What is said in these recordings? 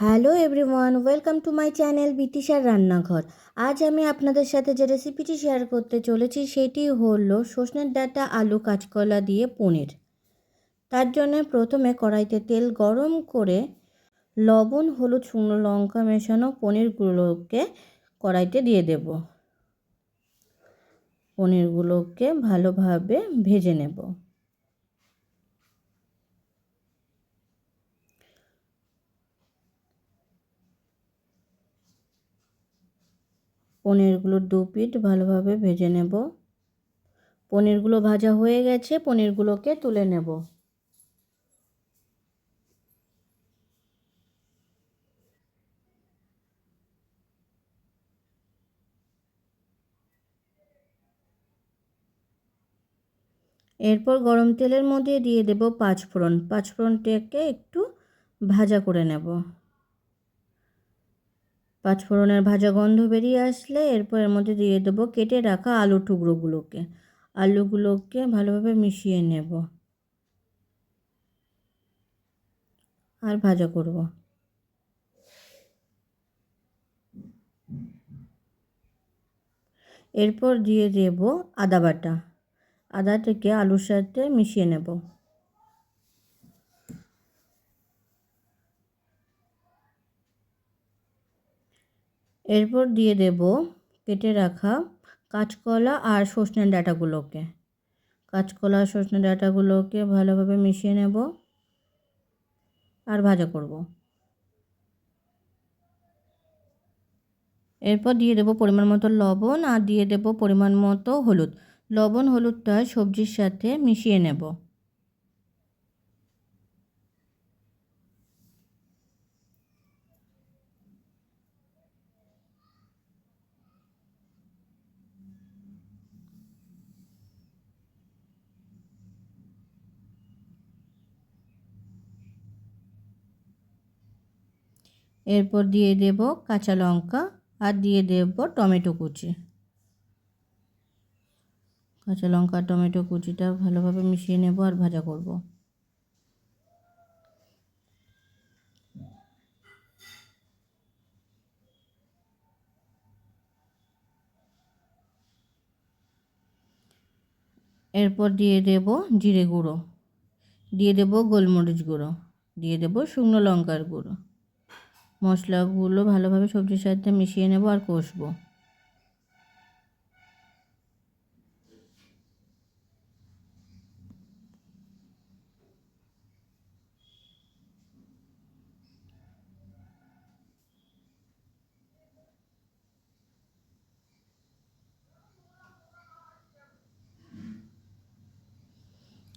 Hello everyone, welcome to my channel বিতিশার রান্নাঘর। আজ আমি আপনাদের সাথে যে রেসিপিটি শেয়ার করতে চলেছি, সেটি হলো সজনের ডাটা, আলু, কাঁচকলা দিয়ে পনির। তার জন্য প্রথমে কড়াইতে তেল গরম করে লবণ, হলুদ, শুকনো লঙ্কা মেশানো পনিরগুলোকে কড়াইতে দিয়ে দেব। পনিরগুলোকে ভালোভাবে ভেজে নেব। পনিরগুলোর দু পিঠ ভালোভাবে ভেজে নেব। পনিরগুলো ভাজা হয়ে গেছে, পনিরগুলোকে তুলে নেব। এরপর গরম তেলের মধ্যে দিয়ে দেব পাঁচ ফোড়ন পাঁচ ফোড়নটাকে একটু ভাজা করে নেব। পাঁচ ফোড়নের ভাজা গন্ধ বেরিয়ে আসলে এরপর এর মধ্যে দিয়ে দেবো কেটে রাখা আলু টুকরোগুলোকে। আলুগুলোকে ভালোভাবে মিশিয়ে নেব। আর ভাজা করব। এরপর দিয়ে দেব আদা বাটা। আদাটাকে আলুর সাথে মিশিয়ে নেব। এরপর দিয়ে দেব কেটে রাখা কাঁচকলা আর সজনে ডাঁটাগুলোকে। কাঁচকলা আর সজনে ডাঁটাগুলোকে ভালোভাবে মিশিয়ে নেব আর ভাজা করব। এরপর দিয়ে দেব পরিমাণ মতো লবণ আর দিয়ে দেব পরিমাণ মতো হলুদ। লবণ হলুদটা সবজির সাথে মিশিয়ে নেব। এরপর দিয়ে দেব কাঁচা লঙ্কা আর দিয়ে দেব টমেটো কুচি। কাঁচা লঙ্কা টমেটো কুচিটা ভালোভাবে মিশিয়ে নেব আর ভাজা করব। এরপর দিয়ে দেব জিরে গুঁড়ো। দিয়ে দেব গোলমরিচ গুঁড়ো। দিয়ে দেব শুকনো লঙ্কার গুঁড়ো। মশলাগুলো ভালোভাবে সবজির সাথে মিশিয়ে নেব আর কষবো।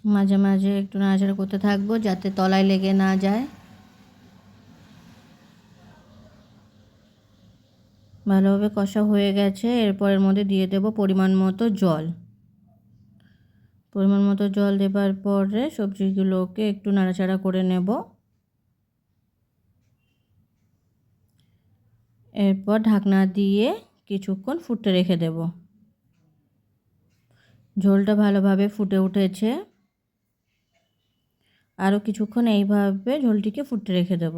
মাঝে মাঝে একটু নাড়াচাড়া করতে থাকব যাতে তলায় লেগে না যায়। ভালোভাবে কষা হয়ে গেছে। এরপর এর মধ্যে দিয়ে দেব পরিমাণ মতো জল। পরিমাণ মতো জল দেবার পরে সবজিগুলোকে একটু নাড়াচাড়া করে নেব। এরপর ঢাকনা দিয়ে কিছুক্ষণ ফুটতে রেখে দেব। ঝোলটা ভালোভাবে ফুটে উঠেছে। আরও কিছুক্ষণ এইভাবে ঝোলটিকে ফুটতে রেখে দেব।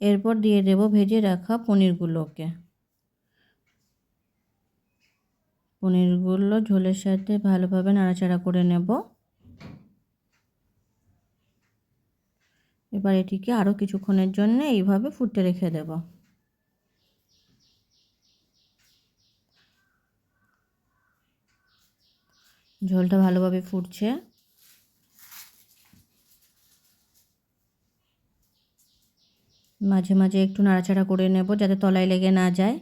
এরপর দিয়ে দেব ভেজে রাখা পনিরগুলোকে। পনিরগুলো ঝোলের সাথে ভালোভাবে নাড়াচাড়া করে নেব। এবার এটিকে আরও কিছুক্ষণের জন্য এইভাবে ফুটতে রেখে দেব। ঝোলটা ভালোভাবে ফুটছে। মাঝে মাঝে একটু নাড়াচাড়া করে নেব যাতে তলায় লেগে না যায়।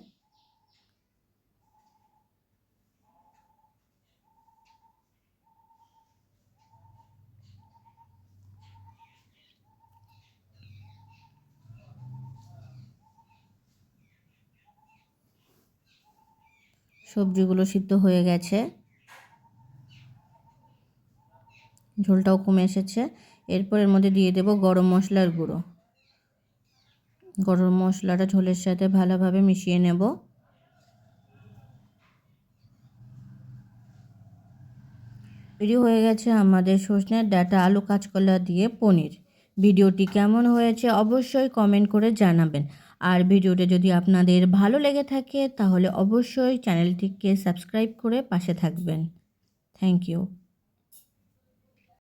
সবজিগুলো সিদ্ধ হয়ে গেছে। ঝোলটাও কমে এসেছে। এরপর এর মধ্যে দিয়ে দেব গরম মশলার গুঁড়ো। গরম মশলাটা ঝোলের সাথে ভালোভাবে মিশিয়ে নেব। তৈরি হয়ে গেছে আমাদের সজনের ডাটা আলু কাঁচকলা দিয়ে পনির। ভিডিওটি কেমন হয়েছে অবশ্যই কমেন্ট করে জানাবেন। আর ভিডিওটা যদি আপনাদের ভালো লেগে থাকে তাহলে অবশ্যই চ্যানেলটিকে সাবস্ক্রাইব করে পাশে থাকবেন। Thank you.